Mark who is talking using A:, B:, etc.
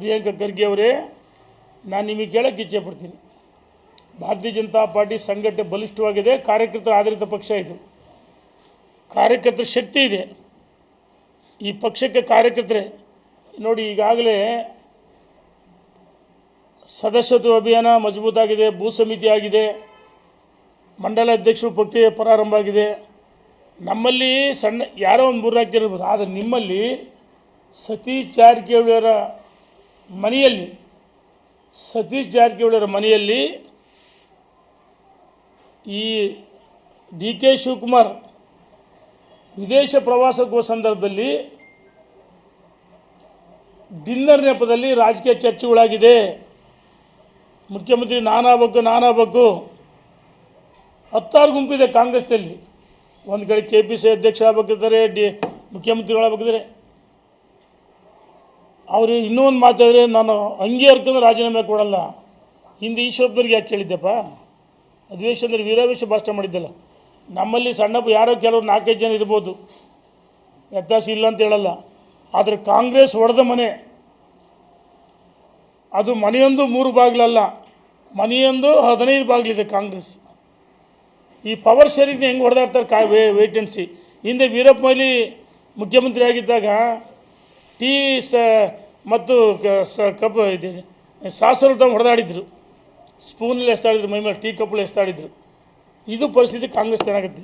A: ಪ್ರಿಯಾಂಕಾ ಖರ್ಗೆ ಅವರೇ, ನಾನು ನಿಮಗೆ ಕೇಳಕ್ಕೆ ಇಚ್ಛೆ ಪಡ್ತೀನಿ. ಭಾರತೀಯ ಜನತಾ ಪಾರ್ಟಿ ಸಂಘಟನೆ ಬಲಿಷ್ಠವಾಗಿದೆ, ಕಾರ್ಯಕರ್ತರ ಆಧಾರಿತ ಪಕ್ಷ ಇದು. ಕಾರ್ಯಕರ್ತರ ಶಕ್ತಿ ಇದೆ. ಈ ಪಕ್ಷಕ್ಕೆ ಕಾರ್ಯಕರ್ತರೇ, ನೋಡಿ ಈಗಾಗಲೇ ಸದಸ್ಯತ್ವ ಅಭಿಯಾನ ಮಜಬೂತಾಗಿದೆ, ಭೂ ಸಮಿತಿ ಆಗಿದೆ, ಮಂಡಲ ಅಧ್ಯಕ್ಷರು ಪ್ರಕ್ರಿಯೆ ಪ್ರಾರಂಭ ಆಗಿದೆ. ನಮ್ಮಲ್ಲಿ ಸಣ್ಣ, ಯಾರೋ ಒಂದು ಮೂರು ಜನ ಇರ್ಬೋದು ಆದರೆ ನಿಮ್ಮಲ್ಲಿ ಸತೀಶ್ ಜಾರಕಿಹೊಳಿಯವರ ಮನೆಯಲ್ಲಿ, ಸತೀಶ್ ಜಾರಕಿಹೊಳಿಯವರ ಮನೆಯಲ್ಲಿ ಈ ಡಿ ಕೆ ಶಿವಕುಮಾರ್ ವಿದೇಶ ಪ್ರವಾಸಕ್ಕೆ ಸಂದರ್ಭದಲ್ಲಿ ಡಿನ್ನರ್ ನೆಪದಲ್ಲಿ ರಾಜಕೀಯ ಚರ್ಚೆಗಳಾಗಿದೆ. ಮುಖ್ಯಮಂತ್ರಿ ನಾನಾಗಬೇಕು ನಾನಾಗಬೇಕು ಹತ್ತಾರು ಗುಂಪಿದೆ ಕಾಂಗ್ರೆಸ್ನಲ್ಲಿ. ಒಂದು ಕಡೆ ಕೆ ಪಿ ಸಿ ಅಧ್ಯಕ್ಷ ಆಗ್ಬೇಕಿದ್ದಾರೆ ಡಿ ಮುಖ್ಯಮಂತ್ರಿಗಳು ಆಗ್ಬೇಕಿದ್ದಾರೆ ಅವರು ಇನ್ನೂ ಒಂದು ಮಾತಾದರೆ ನಾನು ಹಂಗೆ ಅರ್ಕಂದ್ರೆ ರಾಜೀನಾಮೆ ಕೊಡಲ್ಲ. ಹಿಂದೆ ಈಶ್ವರಪ್ಪರಿಗೆ ಯಾಕೆ ಕೇಳಿದ್ದೆಪ್ಪ? ಅಧಿವೇಶನದಲ್ಲಿ ವೀರಾವೇಶ ಭಾಷಣ ಮಾಡಿದ್ದಲ್ಲ. ನಮ್ಮಲ್ಲಿ ಸಣ್ಣ ಯಾರೋ ಕೆಲವರು ನಾಲ್ಕೈದು ಜನ ಇರ್ಬೋದು. ವ್ಯತ್ಯಾಸ ಇಲ್ಲ ಅಂತ ಹೇಳಲ್ಲ. ಆದರೆ ಕಾಂಗ್ರೆಸ್ ಹೊಡೆದ ಮನೆ. ಅದು ಮನೆಯೊಂದು ಮೂರು ಬಾಗಿಲಲ್ಲ ಮನೆಯೊಂದು ಹದಿನೈದು ಬಾಗಿಲಿದೆ ಕಾಂಗ್ರೆಸ್. ಈ ಪವರ್ ಶೇರಿಂಗ್ ಹೆಂಗೆ ಹೊಡೆದಾಡ್ತಾರೆ ಕಾ ವೇ ವೇಟೆನ್ಸಿ ಹಿಂದೆ ವೀರಪ್ಪ ಮೊಯ್ಲಿ ಮುಖ್ಯಮಂತ್ರಿ ಆಗಿದ್ದಾಗ ಟೀ ಸ ಮತ್ತು ಸ ಕಪ್ ಇದು. ಸಾಸರು ತಮ್ಮ ಹೊಡೆದಾಡಿದ್ರು. ಸ್ಪೂನಲ್ಲಿ ಎಸ್ತಾಡಿದ್ರು, ಮೈ ಮೇಲೆ ಟೀ ಕಪ್ಪಲ್ಲಿ ಎಸ್ತಾಡಿದ್ರು. ಇದು ಪರಿಸ್ಥಿತಿ ಕಾಂಗ್ರೆಸ್ ಏನಾಗುತ್ತೆ